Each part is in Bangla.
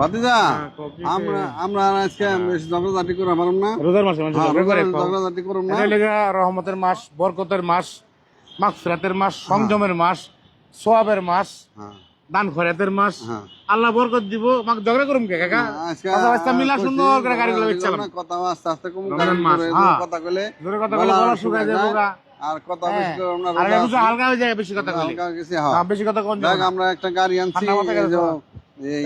ভাতিজা হ্যাঁ, আমরা আমরা আজকে বেশি করে পারলাম না। রোজার মাসে মানুষ হ্যাঁ, না। এটা রহমতের মাস বরকতের মাস মাগফিরাতের মাস সংযমের মাস সোয়াবের মাস হ্যাঁ। দান খরাতের মাস। হ্যাঁ। আল্লাহ বরকত দিব মাক ঝগড়া করুম কে কাকা? আজকে মিলা সুন্দর করে গাড়িগুলো এগুলো বেচালাম কথা আস্তে আস্তে কম গাড়ি হ্যাঁ। কথা কইলে কথা বলে গলা শুকায় আর কথা হ্যাঁ। বেশি আমরা আর। হালকা হয়ে যায় বেশি কথা হ্যাঁ। হ্যাঁ, বেশি কথা কোন আমরা একটা গাড়ি আনছি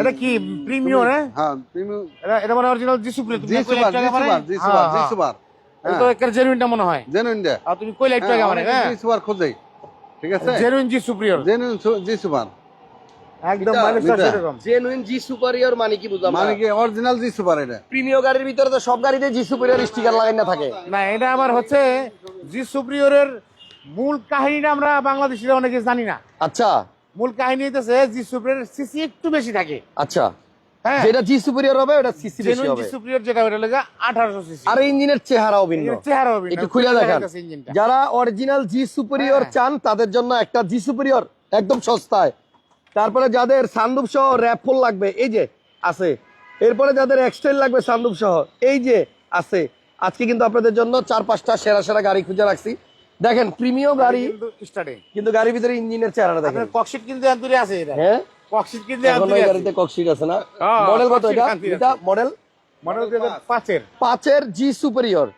এটা কি প্রিমিয়াম হ্যাঁ? প্রিমিয়াম এটা এটা মানে অরিজিনাল জি সুপ্রিয় তুমি জি কইলে সুপার একটু জি আগে মানে? সুপার জি হ্যাঁ, সুপার জি হ্যাঁ। এটা তো একের জেনুইনটা মনে হয়। জেনুইন দে আর তুমি কইলে একটু আগে মানে হ্যাঁ। জি সুপার খোঁজে। ঠিক আছে? Genuine G superior genuine G super একদম মাইলেজটা সেরকম জেনুইন জি সুপারিয়র মানে কি বুঝলাম মানে কি অরিজিনাল জি সুপার এটা? প্রিমিয় গাড়ির ভিতরে তো সব গাড়িতে জি সুপারিয়র স্টিকার লাগাই না থাকে। না এটা আবার হচ্ছে জি সুপ্রিয়রের মূল কাহিনীটা আমরা বাংলাদেশিরা অনেকে জানি না। আচ্ছা। মূল কাহিনী হইতেছে জি সিসি একটু বেশি থাকে। আচ্ছা হ্যাঁ। যেটা জি সুপারিয়র হবে ওটা সিসি বেশি জেনুইন জি হবে। যেটা ওটা লাগে আঠারোশো সিসি আর ইঞ্জিনের চেহারাও ভিন্ন। চেহারা হবে একটু খুলে দেখান। যারা অরিজিনাল জি সুপিরিয়র হ্যাঁ। চান তাদের জন্য একটা জি সুপিরিয়র একদম সস্তায়। তারপরে যাদের সানরুফ সহ র্যাপফুল লাগবে এই যে আছে। এরপরে যাদের এক্সটেল লাগবে সানরুফ সহ এই যে আছে। আজকে কিন্তু আপনাদের জন্য চার পাঁচটা সেরা সেরা গাড়ি খুঁজে রাখছি। দেখেন প্রিমিয়াম গাড়ি স্টার্টে কিন্তু গাড়ির ভিতরে ইঞ্জিনের চেহারা দেখেন। ককশিট কিন্তু আন্তরে আছে এটা। হ্যাঁ? ককশিট কিন্তু গাড়িতে ককশিট আছে না? হ্যাঁ, মডেল কত এটা? এটা মডেল মডেল দুই হাজার পাঁচের। পাঁচের জি সুপিরিয়র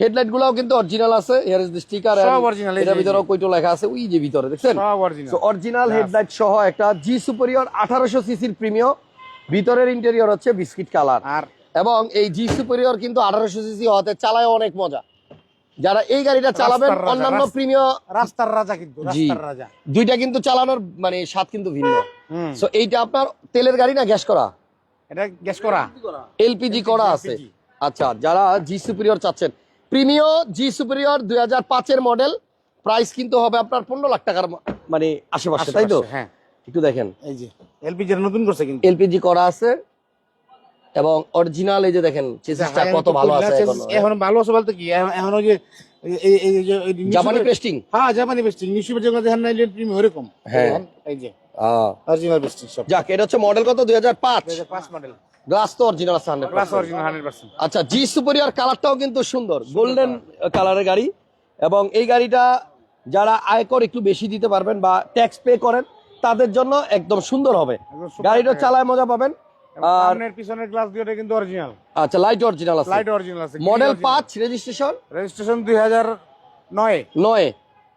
হেডলাইট গুলাও কিন্তু অরিজিনাল আছে হিয়ার ইজ দ্য স্টিকার সব এটার যে, ভিতরেও কইটো লেখা আছে ওই যে ভিতরে দেখছেন? সব অরিজিনাল অরিজিনাল হেডলাইট সহ একটা জি সুপিরিয়র আঠারোশো সিসির প্রিমিয়াম ভিতরের ইন্টেরিয়র হচ্ছে বিস্কিট কালার আর এবং এই জি সুপিরিয়র কিন্তু আঠারোশো সিসি হতে চালায় অনেক মজা। যারা এই গাড়িটা চালাবেন অন্যান্য রাস্তা- রাস্তার রাজা কিন্তু রাস্তার রাজা। দুইটা কিন্তু চালানোর মানে স্বাদ কিন্তু ভিন্ন। সো এইটা আপনার তেলের গাড়ি না গ্যাস করা? এটা গ্যাস করা। এলপিজি করা। আছে। আচ্ছা যারা জি সুপিরিয়র চাচ্ছেন প্রিমিয় জি সুপিরিয়র দুই হাজার পাঁচের মডেল প্রাইস কিন্তু হবে আপনার পনেরো লাখ টাকার মানে আশেপাশে তাই তো? হ্যাঁ। একটু দেখেন। এই যে এলপিজি নতুন করছে কিন্তু। এলপিজি করা আছে। এবং অরিজিনাল এই যে দেখেন চেসিসটা কত ভালো আছে এখন এখন ভালো আছে বলতে কি? এখন- ওই যে এই- এই- এই যে জাপানি পেস্টিং হ্যাঁ জাপানি বেস্টিং নিশ্চয় যেগুলো দেখেন না প্রিমিয়াম ওরকম। হ্যাঁ। এই যে। অরিজিনাল বেস্টিং সব। যাক এটা হচ্ছে মডেল কত? দুই হাজার পাঁচ। পাঁচ মডেল গ্লাস তো অরিজিনাল আছে 100% প্লাস অরিজিনাল হান্ড্রেড পার্সেন্ট আচ্ছা জি সুপিরিয়র কালারটাও কিন্তু সুন্দর। গোল্ডেন কালারের গাড়ি। এবং এই গাড়িটা যারা আয়কর একটু বেশি দিতে পারবেন বা ট্যাক্স পে করেন তাদের জন্য একদম সুন্দর হবে। গাড়িটা চালায় মজা পাবেন। আর পিছনের গ্লাস দুটো কিন্তু অরিজিনাল আচ্ছা লাইট অরিজিনাল আছে। লাইট অরিজিনাল আছে মডেল পাঁচ রেজিস্ট্রেশন রেজিস্ট্রেশন দুই হাজার নয়। নয়।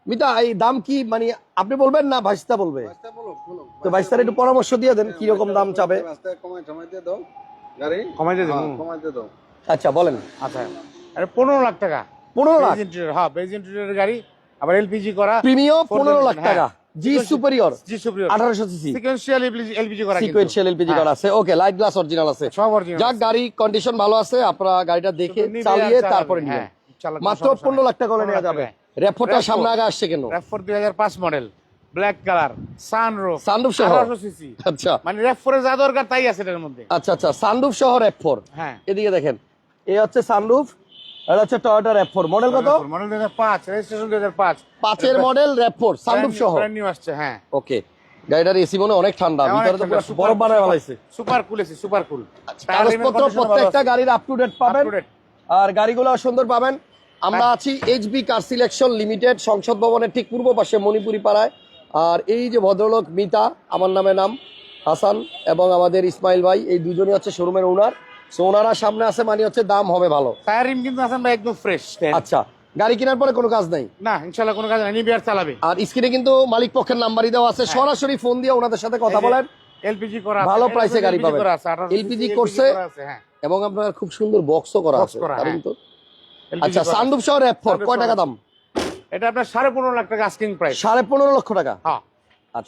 মিতা এই দাম কি মানে আপনি বলবেন না ভাইস্তা বলবে? তো ভাইস্তার একটু পরামর্শ দিয়ে দেন কি রকম দাম চাবে? কমাই দিয়ে দাও। কমাই দিয়ে হ্যাঁ, দাও। আচ্ছা বলেন। আচ্ছা আরে পনেরো লাখ টাকা। পনেরো লাখ? বেজ হ্যাঁ বেজ ইন্টেরিয়র গাড়ি আবার এলপিজি করা। প্রিমিয়াম Four পনেরো generation, লাখ টাকা। হ্যাঁ। জি সুপিরিয়র জি সুপ্রিয় আঠারোশো সিসি সিকোয়েন্সিয়াল এলপিজি করা কিন্তু। এলপিজি হ্যাঁ, আছে। ওকে লাইট গ্লাস অরিজিনাল আছে। সব অরিজিনাল যাক গাড়ি কন্ডিশন ভালো আছে। আপনারা গাড়িটা দেখে চালিয়ে তারপরে নিবেন। হ্যাঁ, মাত্র সমস্যা পনেরো নাই। লাখ টাকা 15 নেওয়া যাবে। Revo। সামনে আগে আসছে কেন? র্যাফ ফোর দুই হাজার পাঁচ model black colour sunroof Sunroof সহ? সিসি আচ্ছা। মানে র্যাফ যা দরকার তাই আছে এটার মধ্যে। আচ্ছা আচ্ছা সানরুফ সহ র্যাপ ফোর হ্যাঁ। এদিকে দেখেন। এই হচ্ছে সানরুফ এটা হচ্ছে টয়োটা র্যাপ ফোর মডেল কত? মডেল দুই হাজার পাঁচ রেজিস্ট্রেশন দুই হাজার পাঁচ। পাঁচের মডেল র্যাপ ফোর সানরুফ সহ? নিউ আসছে হ্যাঁ। ওকে গাড়িটার এসি মনে অনেক ঠান্ডা। ভিতরে তো পুরো বরফ বানায় ফেলাইছে। Super cool AC super cool কাগজপত্র প্রত্যেকটা গাড়ির আপ টু ডেট পাবেন। আর গাড়িগুলো সুন্দর পাবেন। আমরা আছি এইচবি কার সিলেকশন লিমিটেড সংসদ ভবনের ঠিক পূর্ব পাশে মণিপুরি পাড়ায়। আর এই যে ভদ্রলোক মিতা আমার নামে নাম হাসান এবং আমাদের ইসমাইল ভাই এই দুজনই হচ্ছে শোরুমের ওনার সো ওনারা সামনে আছে মানে হচ্ছে দাম হবে ভালো। টায়ার রিম কিন্তু আছেন ভাই একদম ফ্রেশ আচ্ছা গাড়ি কেনার পরে কোনো কাজ নাই? না ইনশাল্লাহ কোনো কাজ নাই নিবি আর চালাবে। আর স্ক্রিনে কিন্তু মালিক পক্ষের নাম্বারই দেওয়া আছে সরাসরি ফোন দিয়ে ওনাদের সাথে কথা বলেন। এলপিজি করা ভালো এ গাড়ি পাবেন। করা আছে, 1800 LPG LPG করছে। হ্যাঁ। এবং আপনার খুব সুন্দর বক্সও করা আছে। করা, হ্যাঁ। আচ্ছা করা আছে। সানরুফ সহ র্যাপ ফোর কয় টাকা দাম? এটা আপনার সাড়ে পনেরো লাখ টাকা আস্কিং প্রাইস সাড়ে পনেরো লক্ষ টাকা। হ্যাঁ। আচ্ছা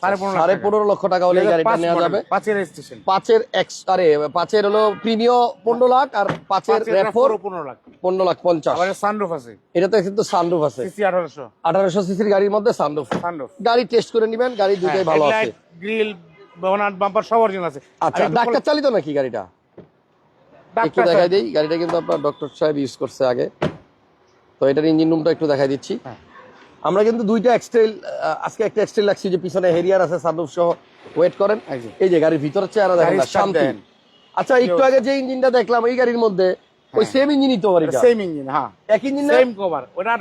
সাড়ে পনেরো। লক্ষ টাকা হলে গাড়িটা নেওয়া যাবে। পাঁচের পাঁচের এক্স আরে পাঁচের হলো প্রিমিয় পনেরো লাখ আর পাঁচের পনেরো লাখ। পনেরো লাখ পঞ্চাশ। সানরুফ আছে। এটাতে কিন্তু সানরুফ আছে। আঠারোশো। আঠারোশো সিসির গাড়ির মধ্যে সানরুফ সানরুফ গাড়ি টেস্ট করে নিবেন গাড়ি দুটোই ভালো আছে। গ্রিল বনাট বাম্পার সব অরিজিনাল আছে। আচ্ছা ডাক্তার চালিত নাকি গাড়িটা? একটু দেখাই দিই গাড়িটা কিন্তু আপনার ডক্টর সাহেব ইউজ করছে আগে। তো এটার ইঞ্জিন রুমটা একটু দেখাই দিচ্ছি। হ্যাঁ। আমরা কিন্তু দুইটা এক্সটেল আজকে একটা এক্সটেল লাগছি যে পিছনে হেরিয়ার আছে সানরুফ সহ ওয়েট করেন। এই যে। গাড়ির ভিতরে চেহারা দেখেন শান্তি। আচ্ছা একটু আগে যে ইঞ্জিনটা দেখলাম এই গাড়ির মধ্যে ওই সেম ইঞ্জিনই তো গাড়িটা? সেম ইঞ্জিন হ্যাঁ। এক ইঞ্জিন সেম কভার ওটা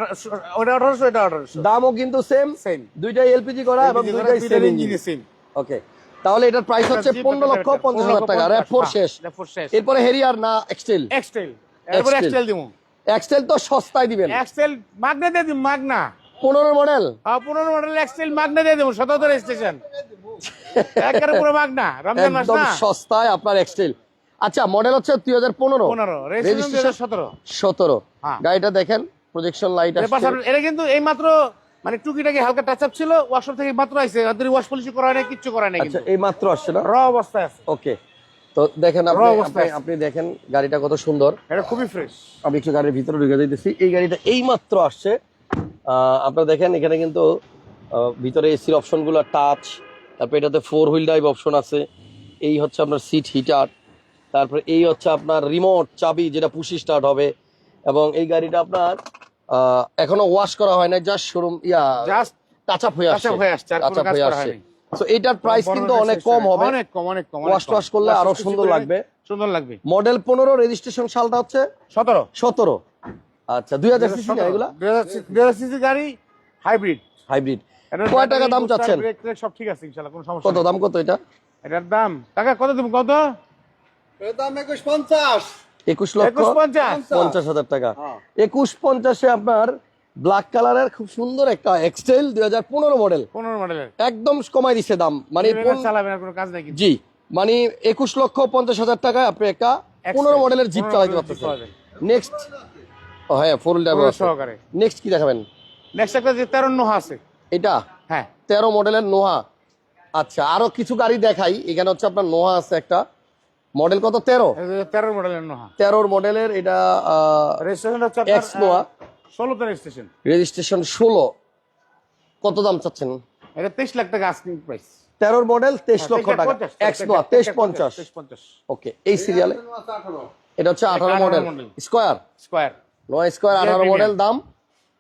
ওটা আঠারোশো এটা আঠারোশো। দামও কিন্তু সেম সেম দুইটাই এলপিজি করা এবং দুইটাই সেম ইঞ্জিন সেম ওকে তাহলে এটার প্রাইস হচ্ছে পনেরো লক্ষ পঞ্চাশ হাজার টাকা। র্যাপ ফোর শেষ। ফোর শেষ। এরপরে হেরিয়ার না এক্সটেল এক্সটেল এরপরে। এক্সটেল দিব এক্সটেল তো সস্তায় দিবেন। এক্সটেল মাগনা দিয়ে দিব মাগনা। পনেরো মডেল? হ্যাঁ পনেরো মডেল এক্সটেল মাগনা দিয়ে দেবো সতেরো স্টেশন একেবারে পুরো মাগনা রমজান মাস না? সস্তায় আপনার এক্সটেল আচ্ছা মডেল হচ্ছে দুই হাজার পনেরো। রেজিস্ট্রেশন সতেরো। সতেরো। হ্যাঁ। গাড়িটা দেখেন প্রজেকশন লাইট এটা কিন্তু এই মাত্র মানে টুকিটাকি হালকা টাচ আপ ছিল ওয়াশরুম থেকে মাত্র আইছে ওয়াশ পলিশ করা কিচ্ছু করা আচ্ছা কিন্তু। এই মাত্র আসছে না? র অবস্থায় আছে। ওকে তো দেখেন আপনি আপনি- দেখেন গাড়িটা কত সুন্দর। এটা খুবই ফ্রেশ আমি একটু গাড়ির ভিতরে ঢুকে দিতেছি এই গাড়িটা এই মাত্র আসছে আপনারা দেখেন এখানে কিন্তু ভিতরে এসির অপশনগুলো টাচ তারপর এটাতে ফোর হুইল ড্রাইভ অপশন আছে। এই হচ্ছে আপনার সিট হিটার তারপর এই হচ্ছে আপনার রিমোট চাবি যেটা পুশি স্টার্ট হবে। এবং এই গাড়িটা আপনার এখনও ওয়াশ করা হয় না just showroom yeah just touch up হয়ে আসছে হয়ে টাচ আপ হয়ে করা আসছে। তো এটার প্রাইস কিন্তু অনেক কম হবে। অনেক কম অনেক কম Wash towash করলে আরও সুন্দর লাগবে। সুন্দর লাগবে। মডেল পনেরো রেজিস্ট্রেশন সালটা হচ্ছে সতেরো। সতেরো। আচ্ছা দুই হাজার সিসি না এগুলা? দুই হাজার সিসি গাড়ি হাইব্রিড। হাইব্রিড। কয় টাকা দাম চাচ্ছেন? সব ঠিক আছে ইনশাআল্লাহ কোনো সমস্যা কত দাম কত এটা? এটার দাম টাকা কত দেবো কত? দাম একুশ পঞ্চাশ। একুশ লক্ষ পঞ্চাশ। হাজার টাকা। হ্যাঁ। একুশ পঞ্চাশে আপনার ব্ল্যাক কালারের খুব সুন্দর একটা এক্সটেল দুই হাজার পনেরো মডেল পনেরো মডেলের একদম কমাই দিছে দাম। মানে চালাবেন কোনো কাজ নাই জি। মানে একুশ লক্ষ পঞ্চাশ হাজার টাকায় আপনি একটা পনেরো মডেলের জিপ 15 চালাতে মডেলের Jeep পারতেছেন। নেক্সট ও হ্যাঁ ফোর হুইল সহকারে। নেক্সট কি দেখাবেন? নেক্সট একটা যে তেরো নোহা আছে। এটা? হ্যাঁ। তেরো মডেলের নোহা। আচ্ছা আরও কিছু গাড়ি দেখাই। এখানে হচ্ছে আপনার নোহা আছে একটা। মডেল কত? তেরো? তেরো মডেলের নোহা। তেরোর মডেলের এটা রেজিস্ট্রেশন হচ্ছে Ex Noah। ষোলোতে রেজিস্ট্রেশন রেজিস্ট্রেশন ষোলো। কত দাম চাচ্ছেন? এটা তেইশ লাখ টাকা আস্কিং প্রাইস তেরোর মডেল তেইশ লক্ষ টাকা। এক্স নোয়া তেইশ পঞ্চাশ। পঞ্চাশ ওকে এই সিরিয়ালে এটা হচ্ছে আঠারো 18 মডেল। স্কোয়ার স্কোয়ার নয় স্কোয়ার আঠারো। মডেল দাম?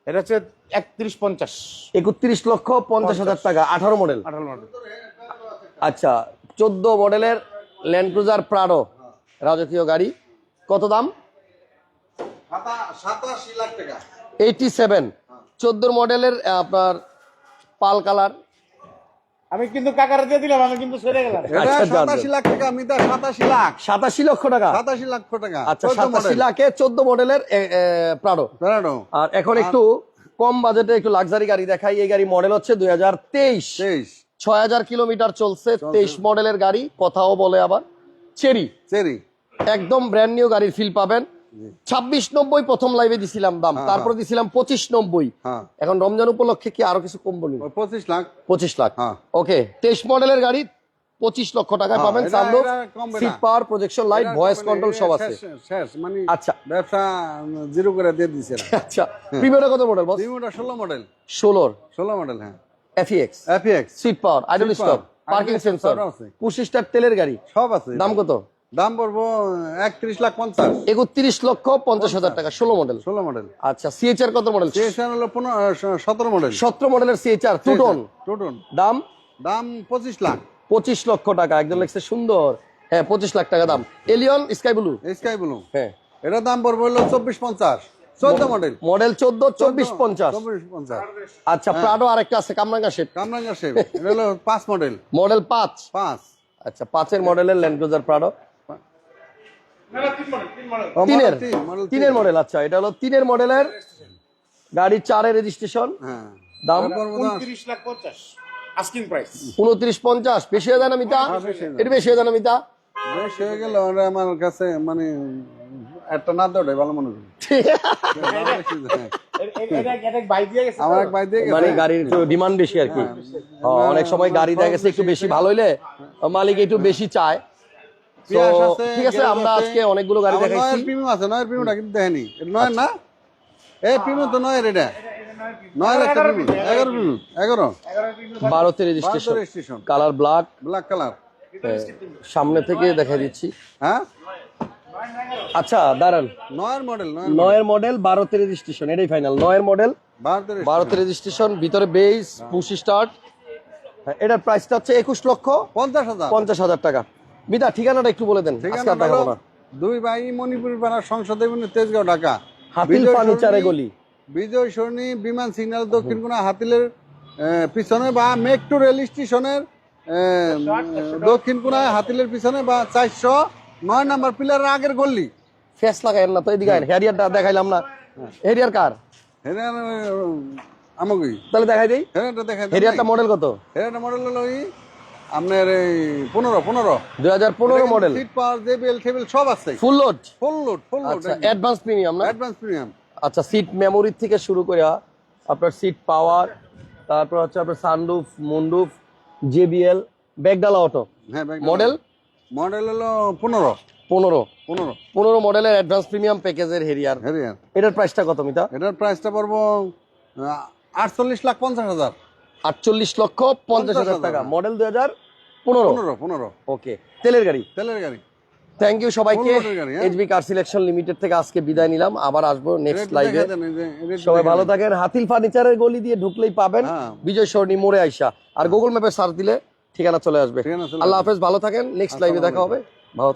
এটা হচ্ছে একত্রিশ পঞ্চাশ। একত্রিশ লক্ষ পঞ্চাশ হাজার টাকা আঠারো মডেল আঠারো মডেল আচ্ছা চোদ্দ মডেলের ল্যান্ড ক্রুজার প্রাডো রাজকীয় গাড়ি। কত দাম? এইটি সেভেন চোদ্দোর মডেলের আপনার পাল কালার। আমি কিন্তু কাকারে দিয়ে দিলাম আমি কিন্তু সেরে গেলাম। আচ্ছা, সাতাশি লাখ টাকা আমি তো সাতাশি লাখ। সাতাশি লক্ষ টাকা? সাতাশি লাখ টাকা আচ্ছা চোদ্দ সাতাশি লাখে চোদ্দ মডেলের প্রাডো প্যারাডো আর এখন একটু কম বাজেটে একটু লাক্সারি গাড়ি দেখাই। এই গাড়ি মডেল হচ্ছে দুই হাজার তেইশ। তেইশ। ছয় হাজার কিলোমিটার চলছে তেইশ মডেলের গাড়ি কথাও বলে আবার। চেরি। চেরি। একদম ব্র্যান্ড নিউ গাড়ির ফিল পাবেন। ছাব্বিশ নব্বই প্রথম লাইভে দিছিলাম দাম। হ্যাঁ, তারপরে দিছিলাম পঁচিশ নব্বই। হ্যাঁ। এখন রমজান উপলক্ষে কি আরও কিছু কম বলুন পঁচিশ লাখ। পঁচিশ লাখ। হ্যাঁ। ওকে তেইশ মডেলের গাড়ি পঁচিশ লক্ষ টাকায় হ্যাঁ, পাবেন sunroof. Seat power projection light voice control সব আছে। শেষ মানে আচ্ছা। ব্যবসা জিরো করে দিয়ে দিছে। আচ্ছা প্রিমিয়ার কত মডেল বস প্রিমিয়ামটা ষোলো মডেল ষোলোর? ষোলো মডেল হ্যাঁ। এফিএক্স FX seat power idle stop parking sensor star তেলের গাড়ি। সব আছে। দাম কত? দাম পড়ব একত্রিশ লাখ পঞ্চাশ। একত্রিশ লক্ষ পঞ্চাশ হাজার টাকা ষোলো মডেল ষোলো মডেল আচ্ছা সিএচআর কত মডেল সিএসএন হলো সতেরো মডেল সতেরো মডেলের সিএচআর টুটন টুটন দাম? দাম পঁচিশ লাখ। পঁচিশ লক্ষ টাকা একজন লেগছে সুন্দর। হ্যাঁ পঁচিশ লাখ টাকা দাম। Allion sky blue sky blue হ্যাঁ। এটার দাম পড়বে হলো চব্বিশ পঞ্চাশ। চোদ্দ মডেল মডেল চোদ্দ চব্বিশ পঞ্চাশ। চব্বিশ পঞ্চাশ। আচ্ছা প্রাডো আরেকটা আছে কামরাঙ্গা শেপ। কামরাঙ্গা শেপ। এটা হলো পাঁচ মডেল মডেল পাঁচ? পাঁচ। আচ্ছা পাঁচের মডেলের ল্যান্ড ক্রুজার প্রাডো তিনের। তিনের মডেল আচ্ছা এটা হলো তিনের মডেলের গাড়ি চারের রেজিস্ট্রেশন হ্যাঁ। দাম? তারপর হয় উনত্রিশ লাখ পঞ্চাশ আস্কিং প্রাইস উনত্রিশ পঞ্চাশ বেশি হয়ে যায় না মিতা? হ্যাঁ, বেশি হয়ে এটা বেশি হয়ে যায় না মিতা? বেশ হয়ে গেল আমার কাছে মানে একটা না ভালো মনে করি। বাইক দিয়ে গেছে আমার এক ভাই দিয়ে মানে গাড়ির একটু ডিমান্ড বেশি আর কি। অনেক সময় গাড়ি দেখা গেছে একটু বেশি ভালো হইলে মালিক একটু বেশি চায়। ঠিক আছে আমরা আজকে অনেকগুলো গাড়ি দেখাইছি। প্রিমিয়াম আছে নয়ের প্রিমিয়ামটা কিন্তু দেখেনি। নয়ের না? এই প্রিমিয়াম তো নয়ের এটা। নয়ের একটা প্রিমিয়াম এগারো? প্রিমিয়াম এগারো বারোতে registration registration colour black black colour সামনে থেকে দেখা দিচ্ছি। হ্যাঁ? আচ্ছা দাঁড়ান। নয়ের মডেল নয়ের নয়ের মডেল বারোতে রেজিস্ট্রেশন এটাই ফাইনাল নয়ের মডেল বারোতে রেজিস্ট্রেশন ভিতরে বেস পুশি স্টার্ট এটার প্রাইসটা হচ্ছে একুশ লক্ষ পঞ্চাশ হাজার। পঞ্চাশ হাজার টাকা। বিদা ঠিকানাটা একটু বলে দেন ঠিকানা দুই ভাই মণিপুর পাড়ার সংসদ তেজগাঁও ঢাকা। হাতিল ফার্নিচারে গলি। বিজয় সরণি বিমান সিগন্যাল দক্ষিণ কোনা হাতিলের পিছনে বা মেট্রো রেল স্টেশনের দক্ষিণ কোনায় হাতিলের পিছনে বা চারশো নয় নাম্বার পিলারের আগের গল্লি ফেস লাগাই না তো এদিকে আইন হ্যারিয়ারটা দেখাইলাম না। হ্যারিয়ার কার? হেরান আমাকে তাহলে দেখাই দেই। হেরানটা দেখা হ্যারিয়ারটা মডেল কত? হেরানটা মডেল হলো আপনার এই পনেরো পনেরো। দুই হাজার পনেরো model seat power JBL table সব আছে। Full load full load full load advance premium না? অ্যাডভান্স প্রিমিয়াম আচ্ছা সিট মেমোরি থেকে শুরু করে আপনার সিট পাওয়ার তারপর হচ্ছে আপনার সানরুফ মুন্ডুফ জেবিএল ব্যাগডালা অটো হ্যাঁ মডেল মডেল হলো পনেরো। পনেরো। পনেরো। পনেরো মডেলের অ্যাডভান্স প্রিমিয়াম প্যাকেজের হেরিয়ার। হেরিয়ান এটার প্রাইসটা কত মিতা? এটার প্রাইসটা পড়ব আটচল্লিশ লাখ পঞ্চাশ হাজার। আটচল্লিশ লক্ষ পঞ্চাশ হাজার টাকা। মডেল দুই হাজার পনেরো। পনেরো পনেরো। ওকে তেলের গাড়ি। তেলের গাড়ি। থ্যাংক ইউ সবাইকে? এইচবি কার সিলেকশন লিমিটেড থেকে আজকে বিদায় নিলাম। আবার আসব নেক্সট লাইভে সবাই ভালো থাকেন। হাতিল ফার্নিচারের গলি দিয়ে ঢুকলেই পাবেন। হ্যাঁ। বিজয় সরণি মোড়ে আইসা। আর গুগল ম্যাপে সার্চ দিলে ঠিকানা চলে আসবে। আল্লাহ হাফেজ ভালো থাকেন। নেক্সট লাইভে দেখা হবে।